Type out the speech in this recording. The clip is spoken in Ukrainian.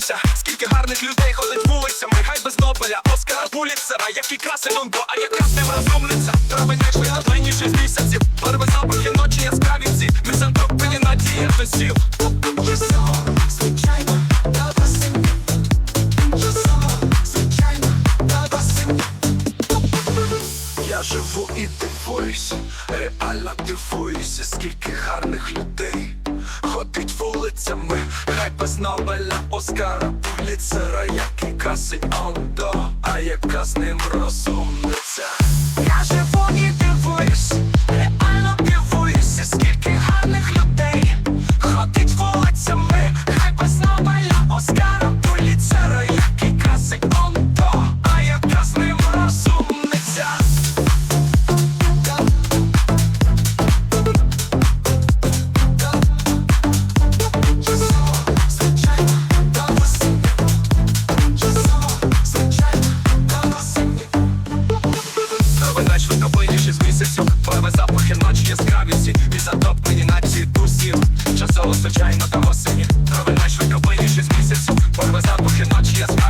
розумниця Скільки гарних людей ходить вулицями Хай без Нобеля, Оскара, Пуліцера Які краси Лондо, а яка ним розумниця Трави найшвидленніші з місяців. Барви запахи ночі яскраві всі. Мізантропині надія до сіл Я живу і дивуюсь, реально дивуюся, скільки гарних людей вулицями, хай без Нобеля, Оскара, Пуліцера, який красить Ондо, а яка з ним розумниця. сесюк пливе запахи ночі яскравіці від не на ці тусів Часово, звичайно, та осені. Трави швидко плині шість місяців Пливе запахи ночі яскравіці